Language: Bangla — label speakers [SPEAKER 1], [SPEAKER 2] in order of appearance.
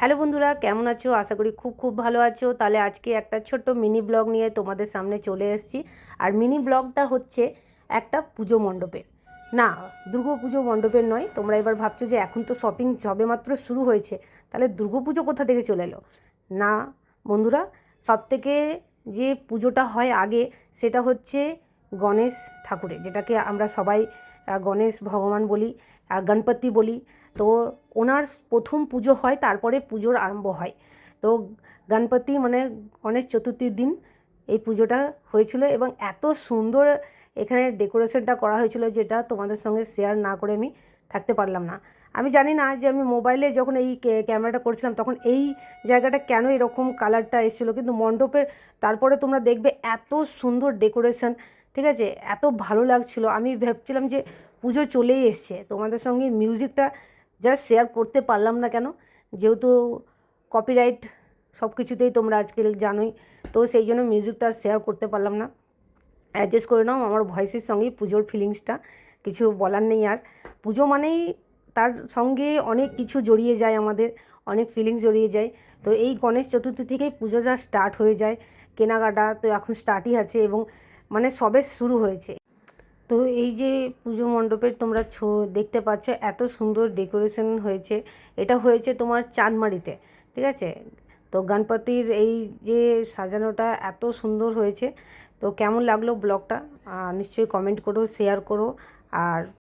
[SPEAKER 1] হ্যালো বন্ধুরা, কেমন আছো? আশা করি খুব খুব ভালো আছো। তাহলে আজকে একটা ছোট্ট মিনি ব্লগ নিয়ে তোমাদের সামনে চলে এসেছি। আর মিনি ব্লগটা হচ্ছে একটা পুজো মণ্ডপের। না, দুর্গা পুজো মণ্ডপের নয়। তোমরা এবার ভাবছ যে এখন তো শপিং সবেমাত্র শুরু হয়েছে। তাহলে দুর্গা পুজো কোথা থেকে চলে এলো? না, বন্ধুরা সব থেকে যে পুজোটা হয় আগে সেটা হচ্ছে গণেশ ঠাকুরের, যেটাকে আমরা সবাই গণেশ ভগবান বলি গণপতি বলি, তো ওনার প্রথম পুজো হয়, তারপরে পুজোর আরম্ভ হয়। তো গণপতি মানে গণেশ চতুর্থীর দিন এই পুজোটা হয়েছিল এবং এত সুন্দর এখানে ডেকোরেশনটা করা হয়েছিল যেটা তোমাদের সঙ্গে শেয়ার না করে আমি থাকতে পারলাম না। আমি জানি না যে আমি মোবাইলে যখন এই ক্যামেরাটা করছিলাম তখন এই জায়গাটা কেন এরকম কালারটা এসেছিল, কিন্তু মণ্ডপের তারপরে তোমরা দেখবে এত সুন্দর ডেকোরেশন ঠিক আছে? এত ভালো লাগছিল। আমি ভাবছিলাম যে পুজো চলেই এসছে। তোমাদের সঙ্গে মিউজিকটা জাস্ট শেয়ার করতে পারলাম না কেন? যেহেতু কপিরাইট সব কিছুতেই তোমরা আজকাল জানোই। তো সেই জন্য মিউজিকটা শেয়ার করতে পারলাম না। অ্যাডজাস্ট করে নাও, আমার ভয়েসের সঙ্গেই পুজোর ফিলিংসটা কিছু বলার নেই আর। পুজো মানেই তার সঙ্গে অনেক কিছু জড়িয়ে যায় আমাদের, অনেক ফিলিংস জড়িয়ে যায়। তো এই গণেশ চতুর্থী থেকেই পুজো যা স্টার্ট হয়ে যায়, কেনাকাটা তো এখন স্টার্টই আছে এবং মানে সবে শুরু হয়েছে। তো এই যে পুজো মণ্ডপের তোমরা ছো, দেখতে পাচ্ছ এত সুন্দর ডেকোরেশন হয়েছে। এটা হয়েছে তোমার চাঁদমারিতে, ঠিক আছে? তো গণপতির এই যে সাজানোটা এত সুন্দর হয়েছে। তো কেমন লাগল ব্লগটা? নিশ্চয়ই কমেন্ট করো শেয়ার করো। আর